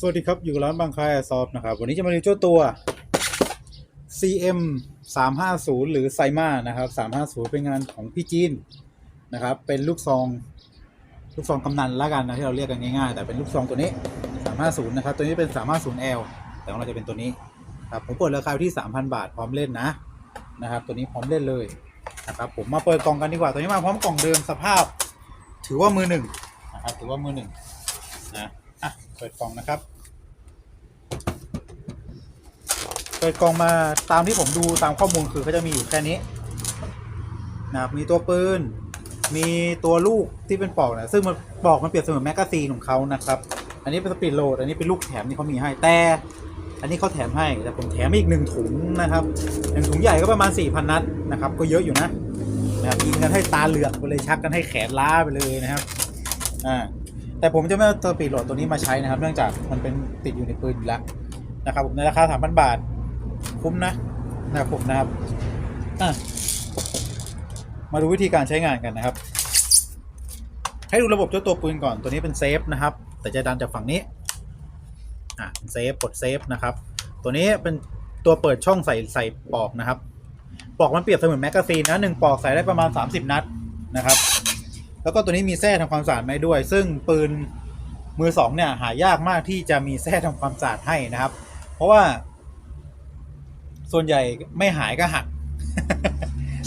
สวัสดีครับ อยู่ร้านบางคายซอฟนะครับ วันนี้จะมาดูเจ้าตัว CM 350 หรือไซมานะครับ 350 เป็นงานของพี่จีนนะครับ เป็นลูกซอง ลูกซองกำนันละกันนะที่เราเรียกกันง่ายๆ แต่เป็นลูกซองตัวนี้ 350 นะครับ ตัวนี้เป็น 350L แต่ของเราจะเป็นตัวนี้ครับผมเปิดราคาที่ 3,000 บาทพร้อมเล่นนะนะครับ ตัวนี้พร้อมเล่นเลยนะครับผมมาเปิดกล่องกันดีกว่า ตัวนี้มาพร้อมกล่องเดิมสภาพ ถือว่ามือหนึ่งนะครับถือว่ามือหนึ่งนะ เปิดกล่องนะครับ เปิดกล่องมาตามที่ผมดูตามข้อมูลคือเขาจะมีอยู่แค่นี้นะครับมีตัวปืน มีตัวลูกที่เป็นปอกนะซึ่งมันปอกมันเปรียบเสมือนแมกกาซีนของเขานะครับ อันนี้เป็นสปีดโหลด อันนี้เป็นลูกแถมที่เขามีให้แต่ อันนี้เขาแถมให้ แต่ผมแถมอีกหนึ่งถุงนะครับหนึ่งถุงใหญ่ก็ประมาณ4ี่พันนัดนะครับ ก็เยอะอยู่นะนะยิงกันให้ตาเหลือกไปเลยชักกันให้แขนล้าไปเลยนะครับอ่า แต่ผมจะไม่เอาตัวปีโหลดตัวนี้มาใช้นะครับ เนื่องจากมันเป็นติดอยู่ในปืนแล้วนะครับผมในราคา300บาท คุ้มนะนะครับผมนะครับมาดูวิธีการใช้งานกันนะครับ ให้ดูระบบเจ้าตัวปืนก่อนตัวนี้เป็นเซฟนะครับ แต่จะดันจากฝั่งนี้อะเซฟกดเซฟนะครับ ตัวนี้เป็นตัวเปิดช่องใส่ใส่ปอกนะครับ ปอกมันเปรียบเสมือนแมกกาซีนนะหนึ่งปอกใส่ได้ประมาณ 30 นัดนะครับ แล้วก็ตัวนี้มีแส้ทำความสะอาดไหมด้วย ซึ่งปืนมือสองเนี่ยหายากมากที่จะมีแส้ทำความสะอาดให้นะครับ เพราะว่า ส่วนใหญ่ไม่หายก็หัก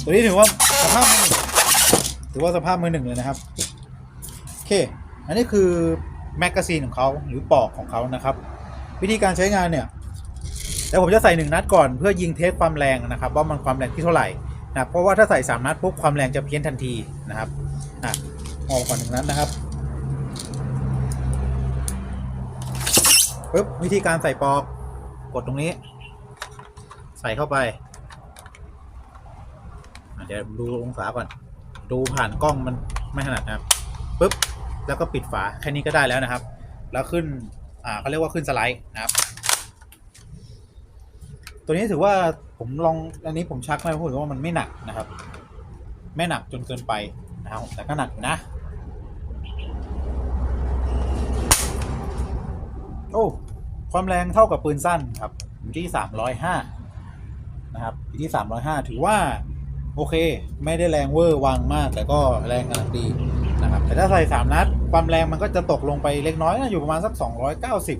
ตัวนี้ถือว่าสภาพมือถือว่าสภาพมือหนึ่งเลยนะครับโอเค อันนี้คือแมกกาซีนของเขาหรือปอกของเขานะครับ วิธีการใช้งานเนี่ยแต่ผมจะใส่หนึ่งนัดก่อนเพื่อยิงเทสความแรงนะครับว่ามันความแรงที่เท่าไหร่นะเพราะว่าถ้าใส่สามนัดปุ๊บความแรงจะเพี้ยนทันทีนะครับ ออกก่อนหนึ่งนัดนะครับปึ๊บวิธีการใส่ปอก กดตรงนี้ ใส่เข้าไปเดี๋ยวดูองศาก่อน ดูผ่านกล้องมันไม่ถนัดนะครับปึ๊บแล้วก็ปิดฝาแค่นี้ก็ได้แล้วนะครับ แล้วขึ้นอ่าเขาเรียกว่าขึ้นสไลด์นะครับ ตัวนี้ถือว่าผมลองอันนี้ผมชักมาผมถืว่ามันไม่หนักนะครับ ไม่หนักจนเกินไปนะครับแต่ก็หนักนะ โอ้ ความแรงเท่ากับปืนสั้นครับอยู่ที่ห้านะครับอยู่ที่ห้าถือว่า โอเค ไม่ได้แรงเวอร์วางมาก แต่ก็แรงกำลังดีนะครับ แต่ถ้าใส่สามนัด ความแรงมันก็จะตกลงไปเล็กน้อยนะอยู่ประมาณสักสองร้อยเก้าสิบ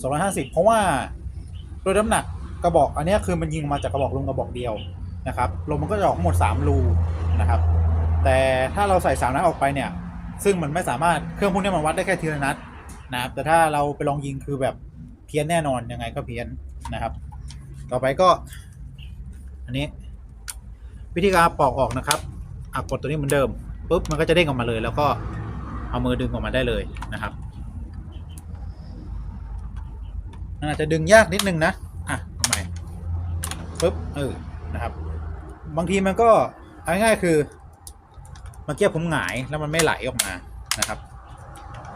สองร้อยห้าสิบเพราะว่าโดยน้ำหนักกระบอก อันนี้คือมันยิงมาจากกระบอกลงกระบอกเดียวนะครับลมมันก็จะออกหมดสามรูนะครับ แต่ถ้าเราใส่สามนัดออกไปเนี่ย ซึ่งมันไม่สามารถเครื่องพวกนี้มันวัดได้แค่ทีละนัด นะครับแต่ถ้าเราไปลองยิงคือแบบเพี้ยนแน่นอนยังไงก็เพี้ยนนะครับ ต่อไปก็ อันนี้ วิธีการปอกออกนะครับอ่กดตัวนี้เหมือนเดิมปุ๊บมันก็จะเด้งออกมาเลย แล้วก็เอามือดึงออกมาได้เลยนะครับอาจจะดึงยากนิดนึงนะอะทำไมปุ๊บเออนะครับ บางทีมันก็ง่ายๆคือเมื่อกี้ผมหงายแล้วมันไม่ไหลออกมานะครับ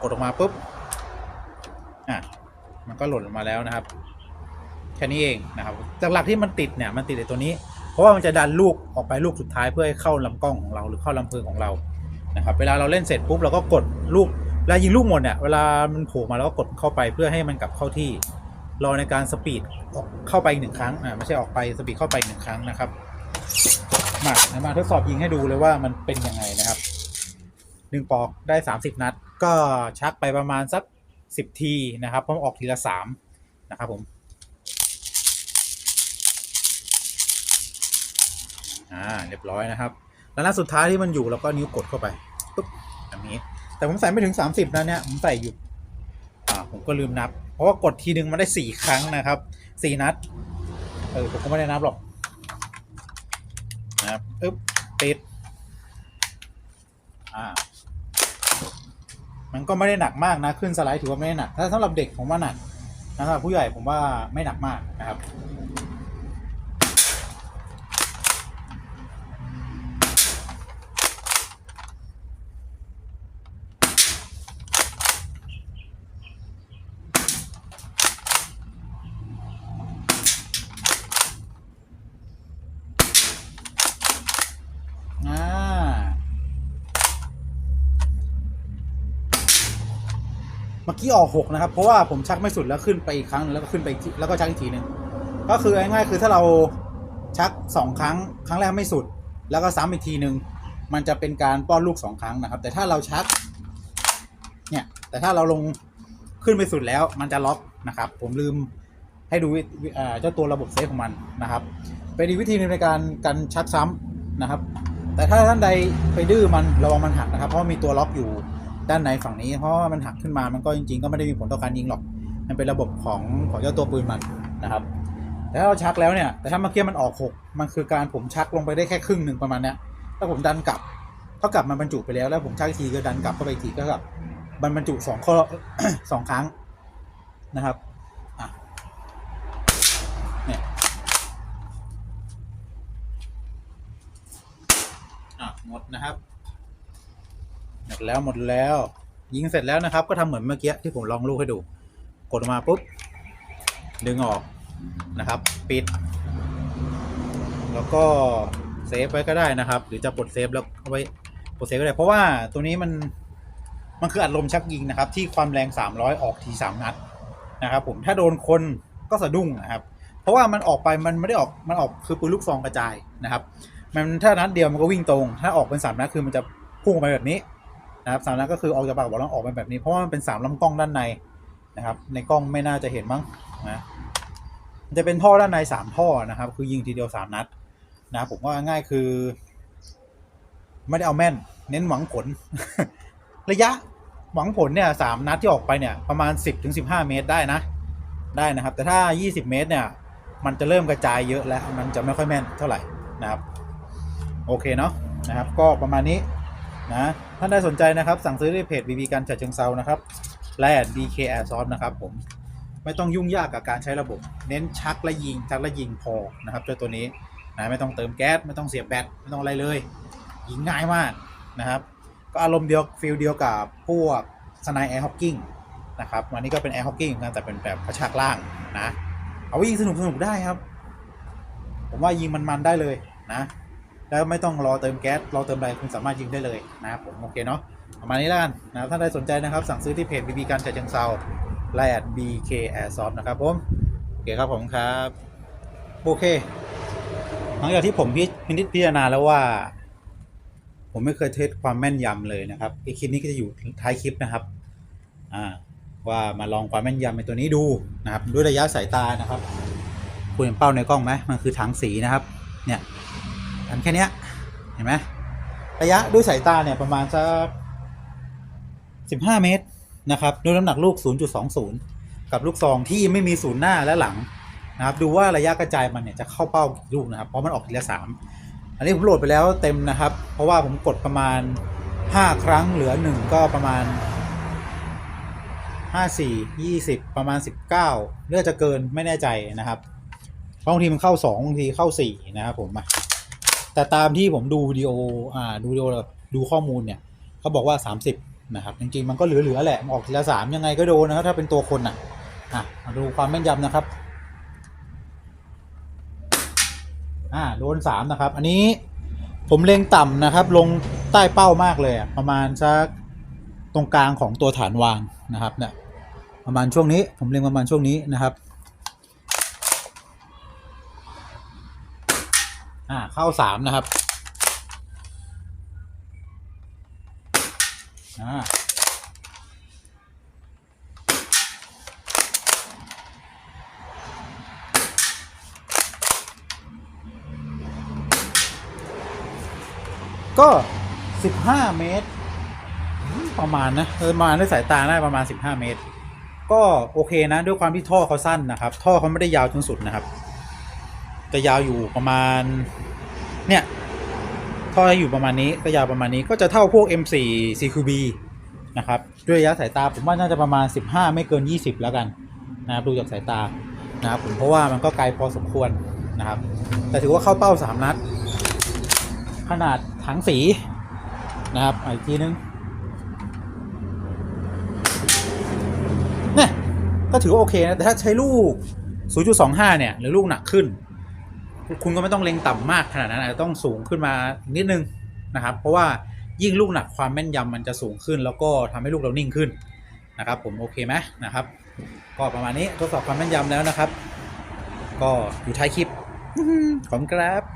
กดออกมาปุ๊บ มันก็หล่นลงมาแล้วนะครับ แค่นี้เองนะครับจากหลักที่มันติดเนี่ยมันติดในตัวนี้ เพราะว่ามันจะดันลูกออกไปลูกสุดท้ายเพื่อให้เข้าลำกล้องของเราหรือเข้าลำเพลิงของเรานะครับเวลาเราเล่นเสร็จปุ๊บเราก็กดลูกเวลายิงลูกหมดเนี่ยเวลามันโผล่มาเราก็กดเข้าไปเพื่อให้มันกลับเข้าที่รอในการสปีดออกเข้าไปหนึ่งครั้งอ่าไม่ใช่ออกไปสปีดเข้าไปหนึ่งครั้งนะครับมามาทดสอบยิงให้ดูเลยว่ามันเป็นยังไงนะครับหนึ่งปอกได้สามสิบนัด ก็ชักไปประมาณสัก สิบทีนะครับเพราะออกทีละสามนะครับผมอ่าเรียบร้อยนะครับ แล้วหน้าสุดท้ายที่มันอยู่แล้วก็นิ้วกดเข้าไปปุ๊บแบบนี้ แต่ผมใส่ไม่ถึงสามสิบนะเนี่ยผมใส่อยู่อ่าผมก็ลืมนับ เพราะว่ากดทีนึงมันได้สี่ครั้งนะครับสี่นัดเออผมก็ไม่ได้นับหรอกนะครับปึ๊บติดอ่า มันก็ไม่ได้หนักมากนะ ขึ้นสไลด์ถือว่าไม่ได้หนัก ถ้าสำหรับเด็กผมว่าหนักนะครับผู้ใหญ่ผมว่าไม่หนักมากนะครับ มื่อกี้ออกหกนะครับ เพราะว่าผมชักไม่สุดแล้วขึ้นไปอีกครั้งนึงแล้วก็ขึ้นไปอีกทีแล้วก็ชักอีกทีหนึ่งก็คือง่ายๆคือถ้าเราชักสองครั้ง ครั้งแรกไม่สุด แล้วก็ซ้ำอีกทีหนึ่งมันจะเป็นการป้อนลูกสองครั้งนะครับ แต่ถ้าเราชัก เนี่ย แต่ถ้าเราลงขึ้นไปสุดแล้ว มันจะล็อกนะครับ ผมลืมให้ดูวิเจ้าตัวระบบเซฟของมันนะครับ เป็นอีกวิธีนึงในการการชักซ้ำนะครับ แต่ถ้าท่านใดไปดื้อมันระวังมันหักนะครับ เพราะมีตัวล็อกอยู่ ด้านในฝั่งนี้ เพราะว่ามันหักขึ้นมามันก็จริง ๆ ก็ไม่ได้มีผลต่อการยิงหรอก มันเป็นระบบของของเจ้าตัวปืนมันนะครับแต่ถ้าเราชักแล้วเนี่ยแต่ถ้าเมื่อกี้มันออกหกมันคือการผมชักลงไปได้แค่ครึ่งหนึ่งประมาณเนี้ยถ้าผมดันกลับเท่ากับมันบรรจุไปแล้วแล้วผมชักทีก็ดันกลับเข้าไปอีกทีก็กับมันบรรจุสองข้อสองครั้งนะครับอะเนี่ยอะหมดนะครับ มดแล้วหมดแล้ว ยิงเสร็จแล้วนะครับ ก็ทำเหมือนเมื่อกี้ที่ผมลองลูกให้ดู กดมาปุ๊บ ดึงออกนะครับ ปิด แล้วก็เซฟไว้ก็ได้นะครับ หรือจะปลดเซฟแล้วเอาไว้ปลดเซฟก็ได้ เพราะว่าตัวนี้มันมันคืออัดลมชักยิงนะครับ ที่ความแรง 300 ออกที3นัดนะครับ ผมถ้าโดนคนก็สะดุ้งนะครับ เพราะว่ามันออกไปมันไม่ได้ออกมันออกคือปืนลูกซองกระจายนะครับ มันถ้านัดเดียวมันก็วิ่งตรง ถ้าออกเป็นสามนัดคือมันจะพุ่งออกไปแบบนี้ นะครับสามนัดก็คือออกจากปากกระบอกแล้วออกไปแบบนี้เพราะว่ามันเป็นสามลำกล้องด้านในนะครับ ในกล้องไม่น่าจะเห็นมั้งนะจะเป็นท่อด้านในสามท่อนะครับ คือยิงทีเดียวสามนัดนะผมว่าง่ายคือ ไม่ได้เอาแม่น เน้นหวังผล ระยะหวังผลเนี่ยสามนัดที่ออกไปเนี่ยประมาณสิบถึงสิบห้าเมตรได้นะ ได้นะครับ แต่ถ้ายี่สิบเมตรเนี่ย มันจะเริ่มกระจายเยอะแล้ว มันจะไม่ค่อยแม่นเท่าไหร่นะครับ โอเคเนาะนะครับ ก็ประมาณนี้ นะท่านใดสนใจนะครับ สั่งซื้อได้เพจ BB กันจัดเชิงเซานะครับและ DK Airsoft นะครับผมไม่ต้องยุ่งยากกับการใช้ระบบ เน้นชักและยิงชักและยิงพอนะครับเจ้าตัวนี้นะไม่ต้องเติมแก๊สไม่ต้องเสียบแบตไม่ต้องอะไรเลยยิงง่ายมากนะครับ ก็อารมณ์เดียวฟิลเดียวกับพวกสไนแอร์ฮอกกิ้งนะครับวันนี้ก็เป็นแอร์ฮอกกิ้งกันแต่เป็นแบบกระชากล่างนะเอาไว้ยิงสนุกสนุกได้ครับ ผมว่ายิงมันๆได้เลยนะ แล้วไม่ต้องรอเติมแก๊สรอเติมอะไรคุณสามารถยิงได้เลยนะครับผมโอเคเนาะประมาณนี้แล้วกันนะครับถ้าใครสนใจนะครับ สั่งซื้อที่เพจ BB กันจัดเชิงเซาไลน์ BK Airsoft นะครับผมโอเคครับผมครับโอเคหลังจากที่ผมพิพินิจพิจารณาแล้วว่า ผมไม่เคยเทสความแม่นยำเลยนะครับไอคลิปนี้ก็จะอยู่ท้ายคลิปนะครับอ่าว่ามาลองความแม่นยำในตัวนี้ดูนะครับ ด้วยระยะสายตานะครับ คุณเห็นเป้าในกล้องไหมมันคือถังสีนะครับ เนี่ย อันแค่นี้เห็นไหมระยะด้วยสายตาเนี่ยประมาณสักสิบห้าเมตรนะครับด้วยน้ำหนักลูก 0.20 กับลูกซองที่ไม่มีศูนย์หน้าและหลังนะครับดูว่าระยะกระจายมันเนี่ยจะเข้าเป้ากี่ลูกนะครับเพราะมันออกทีละสามอันนี้ผมโหลดไปแล้วเต็มนะครับ เพราะว่าผมกดประมาณ 5 ครั้งเหลือ 1 ก็ประมาณห้าสี่ยี่สิบประมาณสิบเก้าเลือจะเกินไม่แน่ใจนะครับบางทีมันเข้าสองบางทีเข้าสี่นะครับผม แต่ตามที่ผมดูวิดีโออ่าดูวิดีโอดูข้อมูลเนี่ยเขาบอกว่าสามสิบนะครับ จริง ๆ มันก็เหลือ ๆ แหละมันออกทีละสามยังไงก็โดนนะครับถ้าเป็นตัวคนอะอะมาดูความแม่นยำนะครับอ่าโดนสามนะครับ อันนี้ผมเล็งต่ำนะครับ ลงใต้เป้ามากเลยอะประมาณสักตรงกลางของตัวฐานวางนะครับเนี่ยประมาณช่วงนี้ผมเล็งประมาณช่วงนี้นะครับ อ่าเข้าสามนะครับอ่าก็สิบห้าเมตร ประมาณนะประมาณด้วยสายตาได้ประมาณ 15 เมตร ก็โอเคนะ ด้วยความที่ท่อเขาสั้นนะครับ ท่อเขาไม่ได้ยาวจนสุดนะครับ จะยาวอยู่ประมาณ เนี่ยท่ออยู่ประมาณนี้ก็ยาวประมาณนี้ก็จะเท่าพวก M4 CQB นะครับ ด้วยระยะสายตาผมว่าน่าจะประมาณ 15 ไม่เกิน 20 แล้วกันนะครับดูจากสายตานะครับผมเพราะว่ามันก็ไกลพอสมควรนะครับ แต่ถือว่าเข้าเป้า 3 นัด ขนาดถังสีนะครับอีกทีนึงเนี่ยก็ถือว่าโอเคนะ แต่ถ้าใช้ลูก 0.25 เนี่ย หรือลูกหนักขึ้น คุณก็ไม่ต้องเล็งต่ำมากขนาดนั้นอาจจะต้องสูงขึ้นมานิดนึงนะครับ เพราะว่ายิ่งลูกหนักความแม่นยำมันจะสูงขึ้น แล้วก็ทำให้ลูกเรานิ่งขึ้นนะครับ ผมโอเคไหมนะครับ ก็ประมาณนี้ทดสอบความแม่นยำแล้วนะครับ ก็อยู่ท้ายคลิปขอบคุณครับ